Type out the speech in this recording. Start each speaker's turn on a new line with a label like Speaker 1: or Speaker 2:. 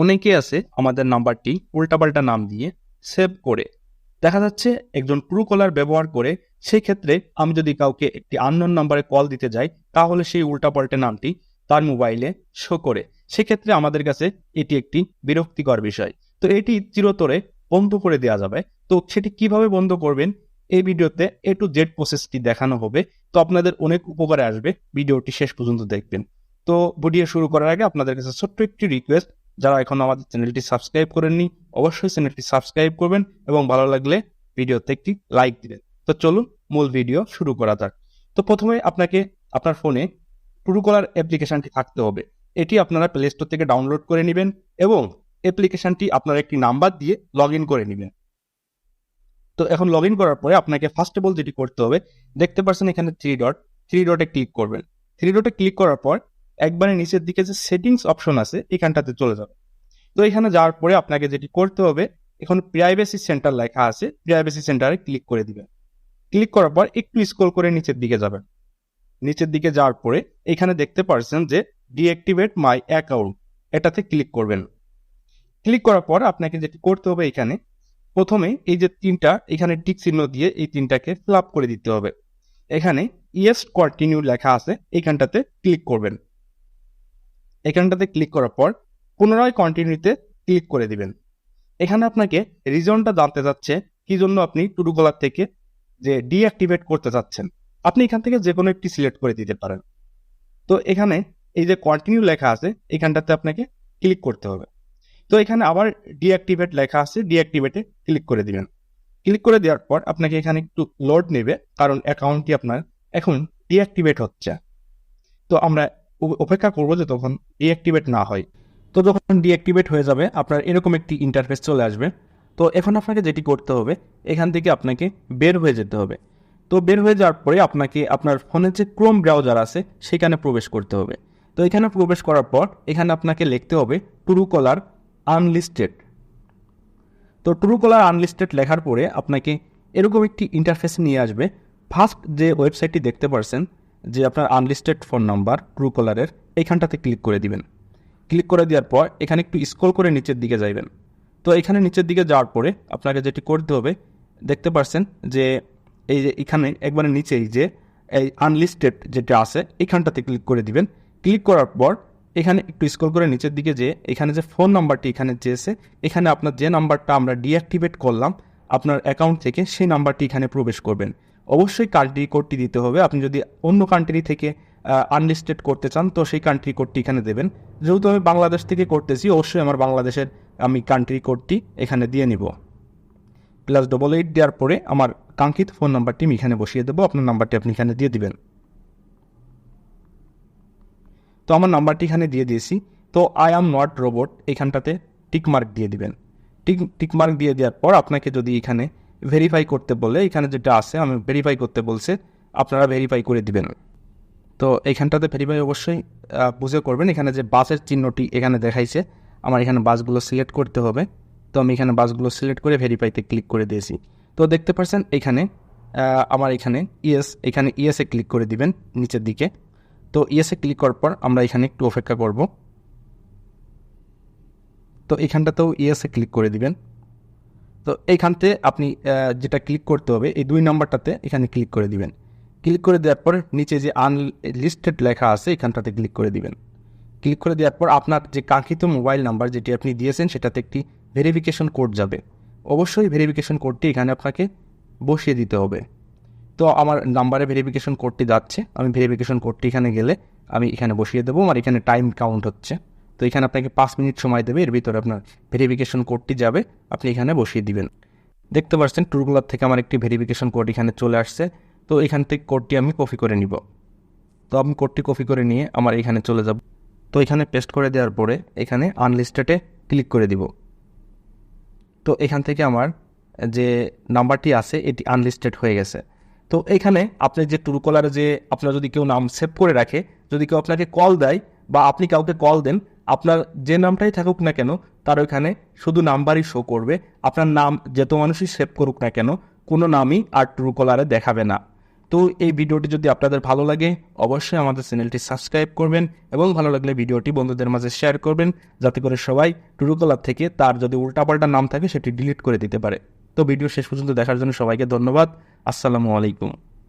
Speaker 1: অনেকে আছে আমাদের নাম্বারটি উল্টাপাল্টা নাম দিয়ে সেভ করে। দেখা যাচ্ছে একজন ট্রু কলার ব্যবহার করে সেই ক্ষেত্রে আমি যদি কাউকে একটি আননোন নাম্বারে কল দিতে যাই, তাহলে সেই উল্টাপাল্টা নামটি তার মোবাইলে শো করে। সেক্ষেত্রে আমাদের কাছে এটি একটি বিরক্তিকর বিষয়। তো এটি চিরতরে বন্ধ করে দেওয়া যাবে। তো সেটি কীভাবে বন্ধ করবেন? এই ভিডিওতে এ টু জেড প্রসেসটি দেখানো হবে। তো আপনাদের অনেক উপকারে আসবে। ভিডিওটি শেষ পর্যন্ত দেখবেন। তো ভিডিও শুরু করার আগে আপনাদের কাছে ছোট্ট একটি রিকোয়েস্ট যারা এখন আমাদের চ্যানেলটি সাবস্ক্রাইব করেননি, অবশ্যই চ্যানেলটি সাবস্ক্রাইব করবেন এবং ভালো লাগলে ভিডিওতে একটি লাইক দিবেন। তো চলুন মূল ভিডিও শুরু করা যাক। তো প্রথমে আপনাকে আপনার ফোনে ট্রু কলার অ্যাপ্লিকেশনটি থাকতে হবে। এটি আপনারা প্লে স্টোর থেকে ডাউনলোড করে নেবেন এবং অ্যাপ্লিকেশনটি আপনার একটি নাম্বার দিয়ে লগ করে নেবেন। তো এখন লগ করার পরে আপনাকে ফার্স্ট অফ অল যেটি করতে হবে, দেখতে পাচ্ছেন এখানে থ্রি ডট থ্রি ডটে ক্লিক করবেন। থ্রি ডটে ক্লিক করার পর একবারে নিচের দিকে যে সেটিংস অপশন আছে, এখানটাতে চলে যাবে। তো এখানে যাওয়ার পরে আপনাকে যেটি করতে হবে, এখন প্রাইভেসি সেন্টার লেখা আছে প্রাইভেসি সেন্টারে ক্লিক করে দিবেন। ক্লিক করার পর একটু স্ক্রল করে নিচের দিকে যাবেন। নিচের দিকে যাওয়ার পরে এখানে দেখতে পারছেন যে ডিঅ্যাক্টিভেট মাই অ্যাকাউন্ট এটাতে ক্লিক করবেন। ক্লিক করার পর আপনাকে যেটি করতে হবে এখানে, প্রথমে এই যে তিনটা, এখানে টিক চিহ্ন দিয়ে এই তিনটাকে ফিল করে দিতে হবে। এখানে ইয়েস কন্টিনিউ লেখা আছে এইখানটাতে ক্লিক করবেন। এখানটাতে ক্লিক করার পর পুনরায় কন্টিনিউতে ক্লিক করে দিবেন। এখানে আপনাকে রিজনটা জানতে চাচ্ছে কি জন্য আপনি টুডু কলার থেকে যে ডিঅ্যাক্টিভেট করতে চাচ্ছেন আপনি এখান থেকে যে কোনো একটি সিলেক্ট করে দিতে পারেন। তো এখানে এই যে কন্টিনিউ লেখা আছে, এখানটাতে আপনাকে ক্লিক করতে হবে। তো এখানে আবার ডিঅ্যাক্টিভেট লেখা আছে ডিঅ্যাক্টিভেটে ক্লিক করে দিবেন। ক্লিক করে দেওয়ার পর আপনাকে এখানে একটু লোড নেবে, কারণ অ্যাকাউন্টটি আপনার এখন ডিঅ্যাক্টিভেট হচ্ছে। তো আমরা অপেক্ষা করব যে তখন ডিঅ্যাক্টিভেট না হয়। তো যখন ডিঅ্যাক্টিভেট হয়ে যাবে, আপনার এরকম একটি ইন্টারফেস চলে আসবে। তো এখন আপনাকে যেটি করতে হবে, এখান থেকে আপনাকে বের হয়ে যেতে হবে। তো বের হয়ে যাওয়ার পরে আপনাকে আপনার ফোনের যে ক্রোম ব্রাউজার আছে, সেখানে প্রবেশ করতে হবে। তো এখানে প্রবেশ করার পর, এখানে আপনাকে লিখতে হবে টুরু কলার আনলিস্টেড তো ট্রু কলার আনলিস্টেড লেখার পরে আপনাকে এরকম একটি ইন্টারফেস নিয়ে আসবে। ফার্স্ট যে ওয়েবসাইটটি দেখতে পারছেন যে আপনার আনলিস্টেড ফোন নাম্বার ট্রু কলারের এইখানটাতে ক্লিক করে দিবেন। ক্লিক করে দেওয়ার পর এখানে একটু স্ক্রল করে নিচের দিকে যাইবেন। তো এখানে নিচের দিকে যাওয়ার পরে আপনাকে যেটি করতে হবে, দেখতে পারছেন যে এই যে এখানে একবারে নিচেই যে এই আনলিস্টেড যেটা আছে এখানটাতে ক্লিক করে দিবেন। ক্লিক করার পর এখানে একটু স্ক্রল করে নিচের দিকে যে এখানে যে ফোন নাম্বারটি এখানে চেয়েছে এখানে আপনার যে নাম্বারটা আমরা ডিঅ্যাক্টিভেট করলাম, আপনার অ্যাকাউন্ট থেকে সেই নাম্বারটি এখানে প্রবেশ করবেন। অবশ্যই কান্ট্রি কোডটি দিতে হবে। আপনি যদি অন্য কান্ট্রি থেকে আনলিস্টেড করতে চান, তো সেই কান্ট্রি কোডটি এখানে দেবেন। যেহেতু আমি বাংলাদেশ থেকে করতেছি, অবশ্যই আমার বাংলাদেশের আমি কান্ট্রি কোডটি এখানে দিয়ে নিব। প্লাস ডবল এইট দেওয়ার পরে আমার কাঙ্ক্ষিত ফোন নাম্বারটি আমি এখানে বসিয়ে দেবো। আপনার নাম্বারটি আপনি এখানে দিয়ে দিবেন। তো আমার নাম্বারটি এখানে দিয়ে দিয়েছি। তো আই অ্যাম নট রোবট এখানটাতে টিকমার্ক দিয়ে দিবেন। টিক টিকমার্ক দিয়ে দেওয়ার পর আপনাকে যদি এখানে ভেরিফাই করতে বলে এখানে যেটা আছে, আমি ভেরিফাই করতে বলছে, আপনারা ভেরিফাই করে দিবেন। তো এইখানটাতে ভেরিফাই অবশ্যই বুঝে করবেন, এখানে যে বাসের চিহ্নটি এখানে দেখাইছে, আমার এখানে বাসগুলো সিলেক্ট করতে হবে। তো আমি এখানে বাসগুলো সিলেক্ট করে ভেরিফাইতে ক্লিক করে দিয়েছি। তো দেখতে পাচ্ছেন এখানে আমার এখানে ইয়েস এখানে ইয়েসে ক্লিক করে দিবেন, নিচের দিকে। তো ইয়েসে ক্লিক করার পর আমরা এখানে একটু অপেক্ষা করব। তো এখানটাতেও ইয়েসে ক্লিক করে দিবেন। তো এইখানতে আপনি যেটা ক্লিক করতে হবে, এই দুই নাম্বারটাতে এখানে ক্লিক করে দিবেন। ক্লিক করে দেওয়ার পর নিচে যে আনলিস্টেড লেখা আছে, এখানটাতে ক্লিক করে দিবেন। ক্লিক করে দেওয়ার পর আপনার যে কাঙ্ক্ষিত মোবাইল নাম্বার যেটি আপনি দিয়েছেন, সেটাতে একটি ভেরিফিকেশন কোড যাবে। অবশ্যই ভেরিফিকেশন কোডটি এখানে আপনাকে বসিয়ে দিতে হবে। তো আমার নাম্বারে ভেরিফিকেশন কোডটি যাচ্ছে। আমি ভেরিফিকেশন কোডটি এখানে গেলে আমি এখানে বসিয়ে দেবো। আমার এখানে টাইম কাউন্ট হচ্ছে। তো এখানে আপনাকে পাঁচ মিনিট সময় দেবে, এর ভিতরে আপনার ভেরিফিকেশন কোডটি যাবে, আপনি এখানে বসিয়ে দিবেন। দেখতে পাচ্ছেন ট্রুগুলার থেকে আমার একটি ভেরিফিকেশন কোড এখানে চলে আসছে, তো এখান থেকে কোডটি আমি কপি করে নিব। তো আমি কোডটি কপি করে নিয়ে আমার এখানে চলে যাব। তো এখানে পেস্ট করে দেওয়ার পরে এখানে আনলিস্টেডে ক্লিক করে দিব। তো এখান থেকে আমার যে নাম্বারটি আছে, এটি আনলিস্টেড হয়ে গেছে। তো এখানে আপনি যে ট্রুকলারে যে আপনার যদি কেউ নাম সেভ করে রাখে, যদি কেউ আপনাকে কল দেয় বা আপনি কাউকে কল দেন আপনার যে নামটাই থাকুক না কেন, তার ওইখানে শুধু নাম্বারই শো করবে। আপনার নাম যত মানুষই সেভ করুক না কেন, কোনো নামই আর ট্রুকলারে দেখাবে না। তো এই ভিডিওটি যদি আপনাদের ভালো লাগে, অবশ্যই আমাদের চ্যানেলটি সাবস্ক্রাইব করবেন এবং ভালো লাগলে ভিডিওটি বন্ধুদের মাঝে শেয়ার করবেন, যাতে করে সবাই টুরুকলার থেকে তার যদি উল্টাপাল্টা নাম থাকে, সেটি ডিলিট করে দিতে পারে। তো ভিডিও শেষ পর্যন্ত দেখার জন্য সবাইকে ধন্যবাদ। আসসালামু আলাইকুম।